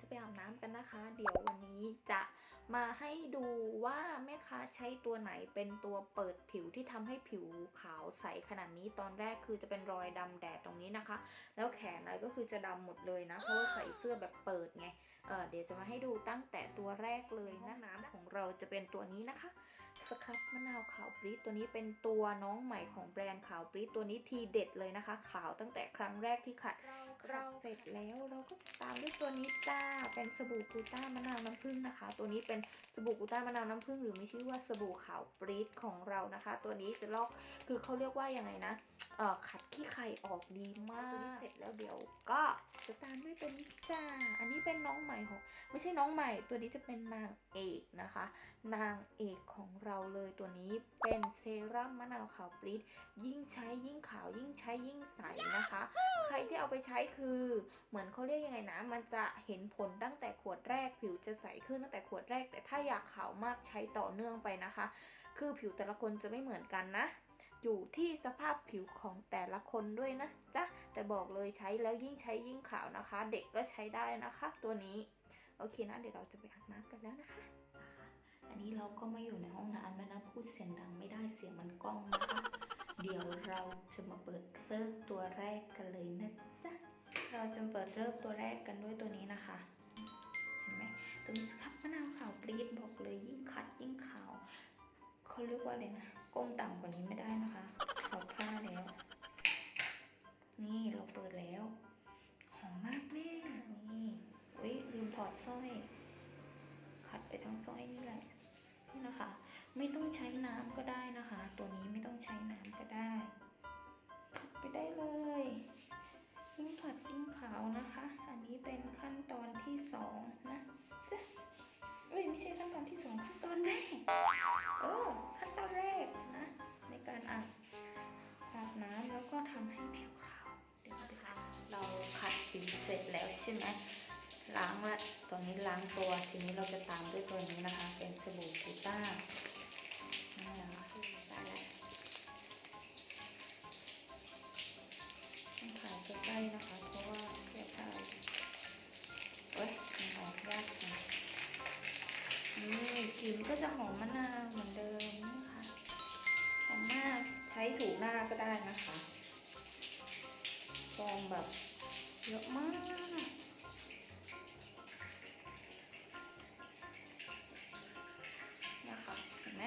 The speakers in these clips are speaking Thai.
จะไปอาบน้ำกันนะคะ เดี๋ยววันนี้จะมาให้ดูว่าแม่ค้าใช้ตัวไหนเป็นตัวเปิดผิวที่ทำให้ผิวขาวใสขนาดนี้ตอนแรกคือจะเป็นรอยดำแดดตรงนี้นะคะ แล้วแขนอะไรก็คือจะดำหมดเลยนะ เพราะว่าใส่เสื้อแบบเปิดไงเออเดี๋ยวจะมาให้ดูตั้งแต่ตัวแรกเลยนะน้ำของเราจะเป็นตัวนี้นะคะสครับมะนาวขาวปรี๊ดตัวนี้เป็นตัวน้องใหม่ของแบรนด์ขาวปรี๊ดตัวนี้ทีเด็ดเลยนะคะ ขาวตั้งแต่ครั้งแรกที่ขัด เราเสร็จแล้วเราก็ตามด้วยตัวนี้จ้าเป็นสบู่กูต้ามะนาวน้ำผึ้งนะคะ ตัวนี้เป็นสบู่กูต้ามะนาวน้ำผึ้งหรือมีชื่อว่าสบู่ขาวปรี๊ดของเรานะคะ ตัวนี้จะลอกคือเขาเรียกว่ายังไงนะเอ่อขัดขี้ไข่ออกดีมากตัวนี้เสร็จแล้วเดี๋ยว ก็จะตามด้วยตัวนี้จ้าอันนี้เป็นน้องใหม่ของไม่ใช่น้องใหม่ ตัวนี้จะเป็นนางเอกนะคะ นางเอกของเราเลยตัวนี้เป็นเซรั่มมะนาวขาวปรี๊ดยิ่งใช้ยิ่งขาวยิ่งใช้ยิ่งใสนะคะ ใครที่เอาไปใช้คือเหมือนเขาเรียกยังไงนะ มันจะเห็นผลตั้งแต่ขวดแรก ผิวจะใสขึ้นตั้งแต่ขวดแรก แต่ถ้าอยากขาวมากใช้ต่อเนื่องไปนะคะ คือผิวแต่ละคนจะไม่เหมือนกันนะ อยู่ที่สภาพผิวของแต่ละคนด้วยนะจ๊ะแต่บอกเลยใช้แล้วยิ่งใช้ยิ่งขาวนะคะ เด็กก็ใช้ได้นะคะ ตัวนี้โอเคนะ เดี๋ยวเราจะไปอาบน้ำกันแล้วนะคะ อันนี้เราก็มาอยู่ในห้องน้ำแล้วนะพูดเสียงดังไม่ได้เสียงมันกล้องนะคะเดี๋ยวเราจะมาเปิดเริ่มตัวแรกกันเลยนะจ๊ะ เราจะเปิดเริ่มตัวแรกกันด้วยตัวนี้นะคะ เห็นไหมตัวนี้สครับมะนาวขาวปรี๊ดบอกเลยยิ่งขัดยิ่งขาวเขาเรียกว่าอะไรนะก้มต่ำกว่านี้ไม่ได้นะคะถอดผ้าแล้ว นี่เราเปิดแล้ว หอมมากแม่นี่อุ้ยลืมถอดสร้อย ขัดไปทั้งสร้อยนี่แหละนี่นะคะ ไม่ต้องใช้น้ำก็ได้นะคะ ตัวนี้ไม่ต้องใช้น้ำก็ได้ขัดไปได้เลย ยิ่งขัดยิ่งขาวนะคะ อันนี้เป็นขั้นตอนที่สองนะจ๊ะเอ้ยไม่ใช่ขั้นตอนที่สองขั้นตอนแรกเออขั้นตอนแรกนะในการอาบอาบน้ำแล้วก็ทำให้ผิวขาวเดี๋ยวนะคะเราขัดผิวเสร็จแล้วใช่ไหมล้างละตอนนี้ล้างตัวทีนี้เราจะตามด้วยตัวนี้นะคะ เป็นสบู่กูต้า ล้นะคะ เพราะว่าเพื่อถ่ายเอ้ยมันออกยากจังนี่กลิ่นก็จะหอมมะนาวเหมือนเดิมนี่ค่ะหอมมากใช้ถูหน้าก็ได้นะคะฟองแบบเยอะมากนะคะเห็นไหม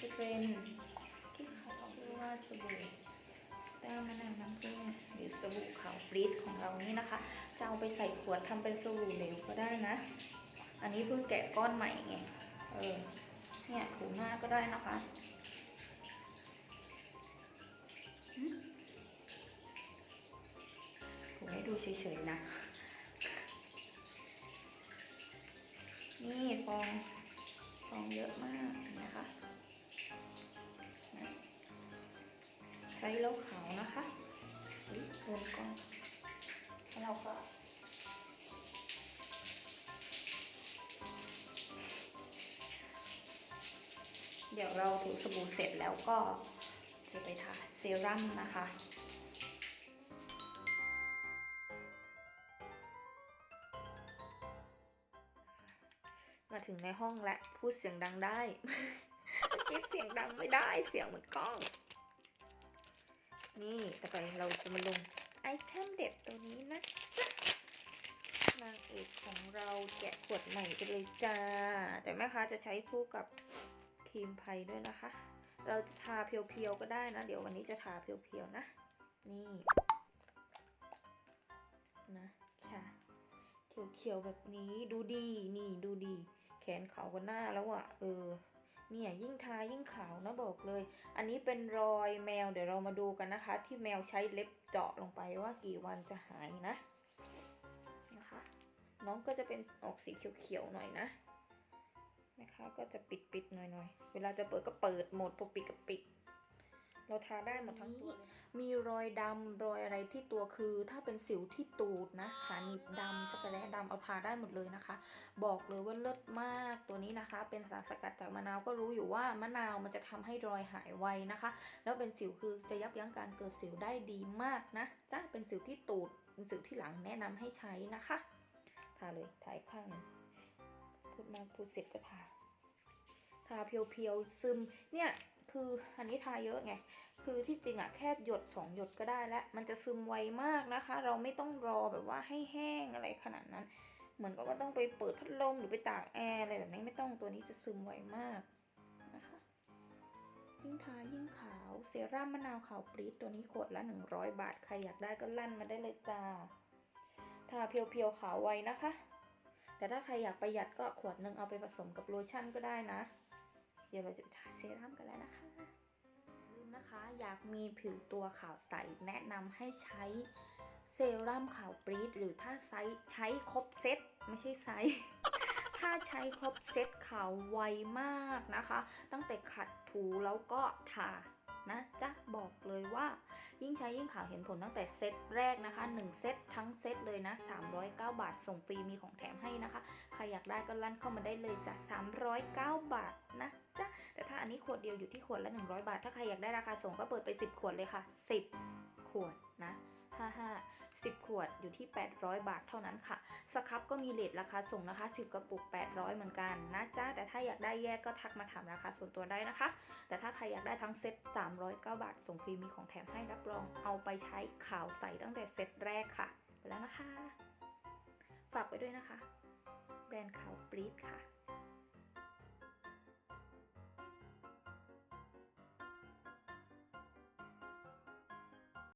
จะเป็นที่เขาเรียกว่าสบู่ แป้งมะนาวน้ำผึ้งหรือสบู่ขาวปรีดของเรานี่นะคะ จะเอาไปใส่ขวดทำเป็นสบู่เหลวก็ได้นะ อันนี้เพิ่งแกะก้อนใหม่ไง เออ เนี่ยถูหน้าก็ได้นะคะหึถูให้ดูเฉยๆนะ นี่ฟอง ฟองเยอะมาก ใช้แล้วขาวนะคะอุ๊ยโดนก้องแล้วเราก็เดี๋ยวเราถูสบู่เสร็จแล้วก็จะไปทาเซรั่มนะคะ มาถึงในห้องและพูดเสียงดังได้เมื่อกี้เสียงดังไม่ได้เสียงเหมือนกล้อง นี่ต่อไปเราจะมาลงไอเทมเด็ดตัวนี้นะนางเอกของเราแกะขวดใหม่ไปเลยจ้า แต่แม่ค้าจะใช้คู่กับครีมไพรด้วยนะคะ เราจะทาเพียวๆก็ได้นะ เดี๋ยววันนี้จะทาเพียวๆนะ นี่นะค่ะเขียวๆแบบนี้ดูดี นี่ดูดี แขนขาวกว่าหน้าแล้วอะ่ะ เออ เนี่ยยิ่งทายิ่งขาวนะบอกเลย อันนี้เป็นรอยแมวเดี๋ยวเรามาดูกันนะคะ ที่แมวใช้เล็บเจาะลงไปว่ากี่วันจะหายนะนะคะ น้องก็จะเป็นออกสีเขียวๆหน่อยนะนะคะ ก็จะปิดๆหน่อยๆเวลาจะเปิดก็เปิดหมดพอปิดก็ปิด เราทาได้หมดทั้งตัวเลยมีรอยดำรอยอะไรที่ตัวคือ ถ้าเป็นสิวที่ตูดนะขาหนีบดำจักรแร้ดำเอาทาได้หมดเลยนะคะ บอกเลยว่าเลิศมากตัวนี้นะคะ เป็นสารสกัดจากมะนาวก็รู้อยู่ว่ามะนาวมันจะทำให้รอยหายไวนะคะ แล้วเป็นสิวคือจะยับยั้งการเกิดสิวได้ดีมากนะจ้าเป็นสิวที่ตูดเป็นสิวที่หลังแนะนำให้ใช้นะคะทาเลยทาอีกข้างหนึงพูดมากพูดเสร็จก็ทาทาเพียวๆซึมเนี่ย คืออันนี้ทาเยอะไง คือที่จริงอะแค่หยดสองหยดก็ได้แล้ว มันจะซึมไวมากนะคะ เราไม่ต้องรอแบบว่าให้แห้งอะไรขนาดนั้น เหมือนกับว่าต้องไปเปิดพัดลมหรือไปตากแอร์อะไรแบบนี้ไม่ต้องตัวนี้จะซึมไวมากนะคะยิ่งทายิ่งขาวเซรั่มมะนาวขาวปรี๊ดตัวนี้ขวดละ 100 บาท ใครอยากได้ก็ลั่นมาได้เลยจ้า ทาเพียวๆขาวไวนะคะ แต่ถ้าใครอยากประหยัดก็ขวดหนึ่งเอาไปผสมกับโลชั่นก็ได้นะ เดี๋ยวเราจะทาเซรั่มกันแล้วนะคะลืมนะคะอยากมีผิวตัวขาวใสแนะนำให้ใช้เซรั่มขาวปรีดหรือถ้าไซใช้ครบเซตไม่ใช่ไซส์ถ้าใช้ครบเซตขาวไวมากนะคะ ตั้งแต่ขัดถูแล้วก็ทา นะจ๊ะบอกเลยว่ายิ่งใช้ยิ่งขาวเห็นผลตั้งแต่เซตแรกนะคะ 1 เซตทั้งเซตเลยนะ 309 บาท ส่งฟรีมีของแถมให้นะคะ ใครอยากได้ก็ลั่นเข้ามาได้เลยจ้ะ309 บาทนะจ๊ะแต่ถ้าอันนี้ขวดเดียวอยู่ที่ขวดละ 100 บาท ถ้าใครอยากได้ราคาส่งก็เปิดไป 10 ขวดเลยค่ะ 10 ขวดนะ55 10 ขวดอยู่ที่ 800 บาทเท่านั้นค่ะสครับก็มีเลทราคาส่งนะคะ 10 กระปุก 800 เหมือนกันนะจ๊ะแต่ถ้าอยากได้แยกก็ทักมาถามราคาส่วนตัวได้นะคะ แต่ถ้าใครอยากได้ทั้งเซ็ต309 บาท ส่งฟรีมีของแถมให้รับรอง เอาไปใช้ขาวใสตั้งแต่เซ็ตแรกค่ะ ไปแล้วนะคะ ฝากไว้ด้วยนะคะ แบรนด์ขาวปรีดค่ะ